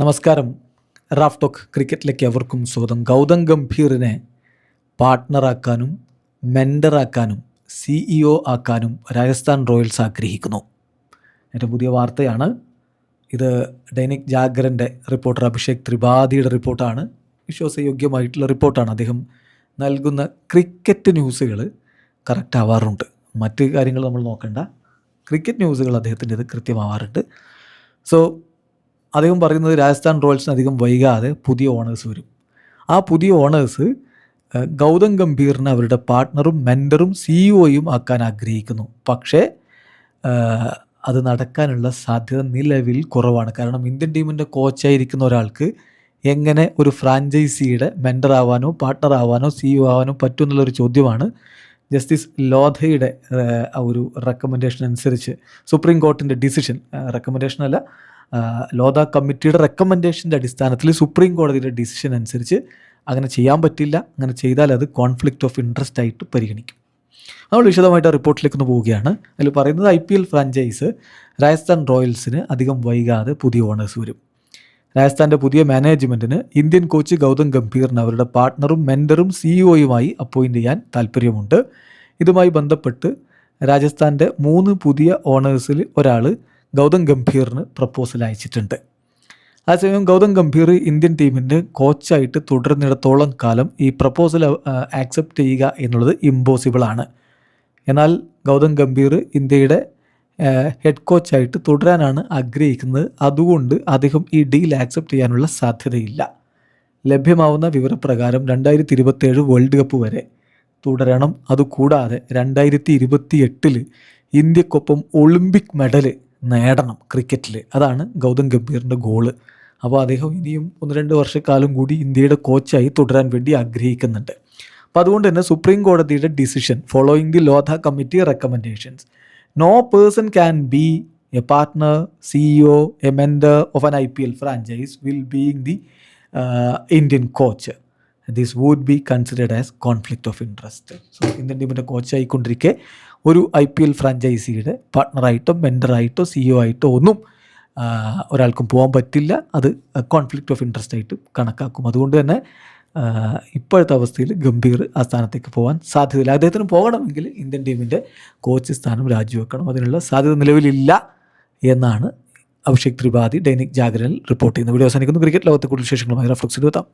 നമസ്കാരം. Raf talk ക്രിക്കറ്റിലേക്ക് അവർക്കും സ്വാഗതം. ഗൗതം ഗംഭീറിനെ പാർട്ട്ണറാക്കാനും മെൻഡറാക്കാനും സിഇഒ ആക്കാനും രാജസ്ഥാൻ റോയൽസ് ആഗ്രഹിക്കുന്നു. ഏറ്റവും പുതിയ വാർത്തയാണ്. ഇത് ഡൈനിക് ജാഗ്രന്റെ റിപ്പോർട്ടർ അഭിഷേക് ത്രിപാഠിയുടെ റിപ്പോർട്ടാണ്. വിശ്വാസയോഗ്യമായിട്ടുള്ള റിപ്പോർട്ടാണ് അദ്ദേഹം നൽകുന്ന ക്രിക്കറ്റ് ന്യൂസുകൾ കറക്റ്റ് ആവാറുണ്ട്. മറ്റ് കാര്യങ്ങൾ നമ്മൾ നോക്കേണ്ട. ക്രിക്കറ്റ് ന്യൂസുകൾ അദ്ദേഹത്തിന്റെത് കൃത്യമാവാറുണ്ട്. സോ അദ്ദേഹം പറയുന്നത് രാജസ്ഥാൻ റോയൽസിന് അധികം വൈകാതെ പുതിയ ഓണേഴ്സ് വരും. ആ പുതിയ ഓണേഴ്സ് ഗൗതം ഗംഭീറിനെ അവരുടെ പാർട്ട്ണറും മെന്ററും സിഇഒയും ആക്കാൻ ആഗ്രഹിക്കുന്നു. പക്ഷേ അത് നടക്കാനുള്ള സാധ്യത നിലവിൽ കുറവാണ്. കാരണം ഇന്ത്യൻ ടീമിന്റെ കോച്ചായിരിക്കുന്ന ഒരാൾക്ക് എങ്ങനെ ഒരു ഫ്രാഞ്ചൈസിയുടെ മെന്റർ ആവാനോ പാർട്ട്ണർ ആവാനോ സിഇഒ ആവാനോ പറ്റും എന്നുള്ളൊരു ചോദ്യമാണ് ജസ്റ്റിസ് ലോധയുടെ ഒരു റെക്കമെൻഡേഷൻ അനുസരിച്ച് സുപ്രീം കോർട്ടിന്റെ ഡിസിഷൻ റെക്കമെൻഡേഷൻ അല്ല ലോധ കമ്മിറ്റിയുടെ റെക്കമെൻഡേഷന്റെ അടിസ്ഥാനത്തിൽ സുപ്രീം കോടതിയുടെ ഡിസിഷൻ അനുസരിച്ച് അങ്ങനെ ചെയ്യാൻ പറ്റില്ല. അങ്ങനെ ചെയ്താൽ അത് കോൺഫ്ലിക്റ്റ് ഓഫ് ഇൻട്രസ്റ്റ് ആയിട്ട് പരിഗണിക്കും. നമ്മൾ വിശദമായിട്ട് ആ റിപ്പോർട്ടിലേക്ക് ഒന്ന് പോവുകയാണ്. അതിൽ പറയുന്നത് I P L franchise Rajasthan റോയൽസിന് അധികം വൈകാതെ പുതിയ ഓണേഴ്സ് വരും. രാജസ്ഥാന്റെ പുതിയ മാനേജ്മെന്റിന് ഇന്ത്യൻ കോച്ച് ഗൗതം ഗംഭീറിന് അവരുടെ പാർട്ട്ണറും മെന്ററും സിഇഒയുമായി അപ്പോയിന്റ് ചെയ്യാൻ താല്പര്യമുണ്ട്. ഇതുമായി ബന്ധപ്പെട്ട് രാജസ്ഥാന്റെ മൂന്ന് പുതിയ ഓണേഴ്സിൽ ഒരാൾ ഗൗതം ഗംഭീറിന് പ്രപ്പോസൽ അയച്ചിട്ടുണ്ട്. അതേസമയം ഗൗതം ഗംഭീർ ഇന്ത്യൻ ടീമിന്റെ കോച്ചായിട്ട് തുടരുന്നിടത്തോളം കാലം ഈ പ്രപ്പോസൽ ആക്സെപ്റ്റ് ചെയ്യുക എന്നുള്ളത് ഇമ്പോസിബിളാണ് എന്നാൽ ഗൗതം ഗംഭീർ ഇന്ത്യയുടെ ഹെഡ് കോച്ചായിട്ട് തുടരാനാണ് ആഗ്രഹിക്കുന്നത്. അതുകൊണ്ട് അദ്ദേഹം ഈ ഡീൽ ആക്സെപ്റ്റ് ചെയ്യാനുള്ള സാധ്യതയില്ല. ലഭ്യമാവുന്ന വിവരപ്രകാരം രണ്ടായിരത്തി ഇരുപത്തേഴ് വേൾഡ് കപ്പ് വരെ തുടരണം. അതുകൂടാതെ രണ്ടായിരത്തി ഇരുപത്തി എട്ടിൽ ഇന്ത്യക്കൊപ്പം ഒളിമ്പിക് മെഡൽ നേടണം ക്രിക്കറ്റിൽ. അതാണ് ഗൗതം ഗംഭീറിന്റെ ഗോൾ അപ്പോൾ അദ്ദേഹം ഇനിയും ഒന്ന് രണ്ട് വർഷക്കാലം കൂടി ഇന്ത്യയുടെ കോച്ചായി തുടരാൻ വേണ്ടി ആഗ്രഹിക്കുന്നുണ്ട്. അപ്പോൾ അതുകൊണ്ട് തന്നെ സുപ്രീം കോടതിയുടെ decision following the Lodha committee recommendations no person can be a partner CEO a mentor of an I P L franchise will being the Indian coach this would be considered as conflict of interest so Indian ടീമിന്റെ കോച്ചായിക്കൊണ്ടിരിക്കെ ഒരു I P L ഫ്രാഞ്ചൈസിയുടെ പാർട്ട്ണറായിട്ടോ മെൻഡറായിട്ടോ സിഇഒ ആയിട്ടോ ഒന്നും ഒരാൾക്കും പോകാൻ പറ്റില്ല. അത് കോൺഫ്ലിക്റ്റ് ഓഫ് ഇൻട്രസ്റ്റ് ആയിട്ട് കണക്കാക്കും. അതുകൊണ്ട് തന്നെ ഇപ്പോഴത്തെ അവസ്ഥയിൽ ഗംഭീർ ആ സ്ഥാനത്തേക്ക് പോകാൻ സാധ്യതയില്ല. അദ്ദേഹത്തിന് പോകണമെങ്കിൽ ഇന്ത്യൻ ടീമിന്റെ കോച്ച് സ്ഥാനം രാജിവെക്കണം. അതിനുള്ള സാധ്യത നിലവിലില്ല എന്നാണ് അഭിഷേക് ത്രിപാഠി ദൈനിക് ജാഗരനിൽ റിപ്പോർട്ട് ചെയ്യുന്നത്. വീഡിയോ അവസാനിക്കുന്നു. ക്രിക്കറ്റ് ലോകത്തെ കൂടുതൽ വിശേഷങ്ങളുമായി റഫ്ലക്സ് എത്താം.